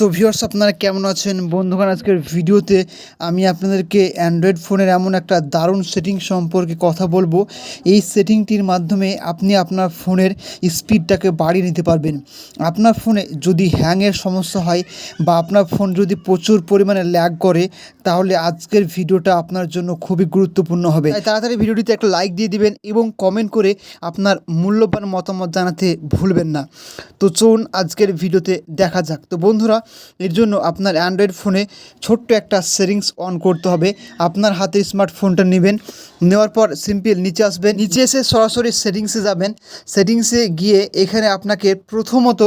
তো ভিউয়ার্স আপনারা কেমন আছেন? বন্ধুগণ, আজকের ভিডিওতে আমি আপনাদেরকে অ্যান্ড্রয়েড ফোনের এমন একটা দারুণ সেটিং সম্পর্কে কথা বলব। এই সেটিংটির মাধ্যমে আপনি আপনার ফোনের স্পিডটাকে বাড়িয়ে নিতে পারবেন। আপনার ফোনে যদি হ্যাংয়ের সমস্যা হয় বা আপনার ফোন যদি প্রচুর পরিমাণে ল্যাগ করে, তাহলে আজকের ভিডিওটা আপনার জন্য খুবই গুরুত্বপূর্ণ হবে। তাড়াতাড়ি ভিডিওটিতে একটা লাইক দিয়ে দিবেন এবং কমেন্ট করে আপনার মূল্যবান মতামত জানাতে ভুলবেন না। তো চলুন আজকের ভিডিওতে দেখা যাক। তো বন্ধুরা এর জন্য আপনার অ্যান্ড্রয়েড ফোনে ছোট্ট একটা সেটিংস অন করতে হবে। আপনার হাতে স্মার্টফোনটা নেবেন। নেওয়ার পর সিম্পল নিচে আসবেন। নিচে এসে সরাসরি সেটিংসে যাবেন। সেটিংসে গিয়ে এখানে আপনাকে প্রথমত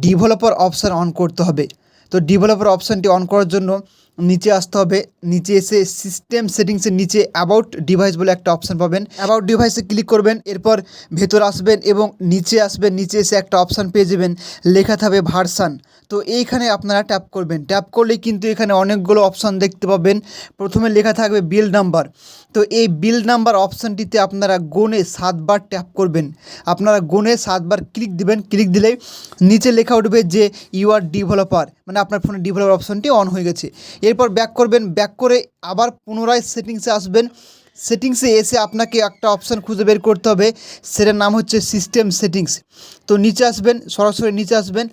ডেভেলপার অপশান অন করতে হবে। তো ডেভেলপার অপশানটি অন করার জন্য নিচে আসতে হবে। নিচে এসে সিস্টেম সেটিংসের নিচে অ্যাবাউট ডিভাইস বলে একটা অপশান পাবেন। অ্যাবাউট ডিভাইসে ক্লিক করবেন, এরপর ভেতর আসবেন এবং নিচে আসবেন, নিচে এসে একটা অপশান পেয়ে যাবেন, লেখা থাকবে ভার্সান তো এইখানে আপনারা ট্যাপ করবেন। ট্যাপ করলেই কিন্তু এখানে অনেকগুলো অপশান দেখতে পাবেন। প্রথমে লেখা থাকবে বিল নাম্বার তো এই বিল নাম্বার অপশানটিতে আপনারা গোনে সাতবার ট্যাপ করবেন। আপনারা গোনে সাতবার ক্লিক দিবেন। ক্লিক দিলেই নিচে লেখা উঠবে যে ইউ আর ডেভেলপার মানে আপনার ফোনে ডেভেলপার অপশানটি অন হয়ে গেছে। এরপর ব্যাক করবেন ব্যাক করে আবার পুনরায় সেটিংসে আসবেন। সেটিংসে এসে আপনাকে একটা অপশান খুঁজে বের করতে হবে, সেটার নাম হচ্ছে সিস্টেম সেটিংস তো নিচে আসবেন, সরাসরি নিচে আসবেন,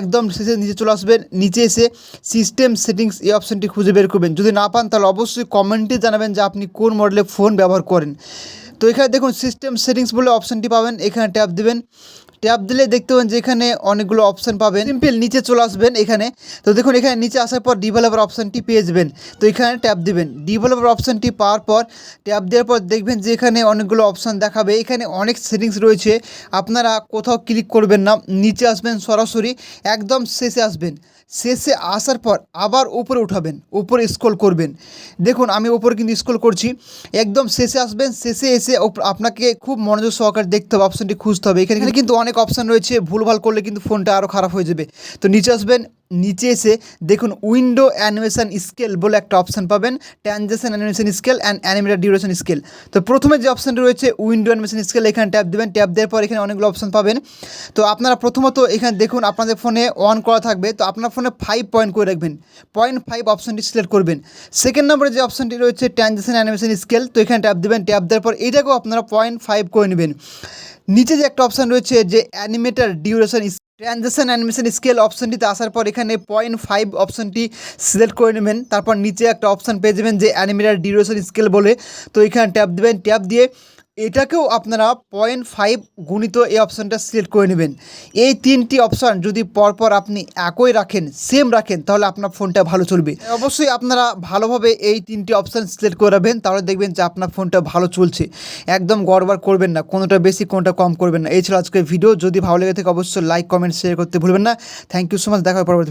একদম শেষে নিচে চলে আসবেন, নিচে এসে সিস্টেম সেটিংস এই অপশানটি খুঁজে বের করবেন। যদি না পান, তাহলে অবশ্যই কমেন্টে জানাবেন যে আপনি কোন মডেলের ফোন ব্যবহার করেন। তো এখানে দেখুন সিস্টেম সেটিংস বলে অপশানটি পাবেন, এখানে ট্যাপ দিবেন। ট্যাপ দিলে দেখতে পাবেন যে এখানে অনেকগুলো অপশান পাবেন। সিম্পল নিচে চলে আসবেন এখানে। তো দেখুন, এখানে নিচে আসার পর ডেভেলপার অপশানটি পেয়ে যাবেন। তো এখানে ট্যাপ দিবেন। ডেভেলপার অপশানটি পাওয়ার পর ট্যাপ দেওয়ার পর দেখবেন যে এখানে অনেকগুলো অপশান দেখাবে। এখানে অনেক সেটিংস রয়েছে। আপনারা কোথাও ক্লিক করবেন না। নিচে আসবেন সরাসরি, একদম শেষে আসবেন। শেষে আসার পর আবার উপরে উঠাবেন। উপরে স্ক্রল করবেন। দেখুন, আমি উপরে কিন্তু স্ক্রল করছি। একদম শেষে আসবেন। শেষে এসে আপনাকে খুব মনোযোগ সহকারে দেখতে হবে অপশানটি খুঁজতে হবে। এখানে কিন্তু অনেক অপশান রয়েছে, ভুলভাল করলে কিন্তু ফোনটা আরও খারাপ হয়ে যাবে। তো নিচে আসবেন, নিচে এসে দেখুন উইন্ডো অ্যানিমেশন স্কেল বলে একটা অপশান পাবেন transaction animation scale and animated duration scale তো প্রথমে যে অপশানটি রয়েছে উইন্ডো অ্যানিমেশন স্কেল এখানে ট্যাপ দেবেন ট্যাপ দেওয়ার পর এখানে অনেকগুলো অপশান পাবেন। তো আপনারা প্রথমত এখানে দেখুন, আপনাদের ফোনে অন করা থাকবে, তো আপনার ফোনে ফাইভ পয়েন্ট করে রাখবেন পয়েন্ট ফাইভ অপশানটি সিলেক্ট করবেন। সেকেন্ড নম্বরে যে অপশানটি রয়েছে ট্রানজেকশন অ্যানিমেশন স্কেল তো এখানে ট্যাপ দেবেন ট্যাপ দেওয়ার পর এইটাকেও আপনারা পয়েন্ট ফাইভ করে নেবেন। নিচে যে একটা অপশান রয়েছে যে animator duration transaction animation scale অপশানটিতে আসার পর এখানে পয়েন্ট ফাইভ অপশানটি সিলেক্ট করে নেবেন। তারপর নিচে একটা অপশান পেয়ে যাবেন যে অ্যানিমেটার ডিউরেশন স্কেল বলে। তো এখানে ট্যাপ দেবেন। ট্যাপ দিয়ে এটাকেও আপনারা পয়েন্ট ফাইভ গুণিত এই অপশানটা সিলেক্ট করে নেবেন। এই তিনটি অপশান যদি পরপর আপনি একই রাখেন সেম রাখেন, তাহলে আপনার ফোনটা ভালো চলবে। অবশ্যই আপনারা ভালোভাবে এই তিনটি অপশান সিলেক্ট করে রাখবেন, তাহলে দেখবেন যে আপনার ফোনটা ভালো চলছে। একদম গড়বড় করবেন না, কোনোটা বেশি, কোনোটা কম করবেন না। এই ছিল ভিডিও যদি ভালো লেগে থাকে, অবশ্যই লাইক কমেন্ট শেয়ার করতে ভুলবেন না। থ্যাংক ইউ সো মাচ দেখা পরবর্তী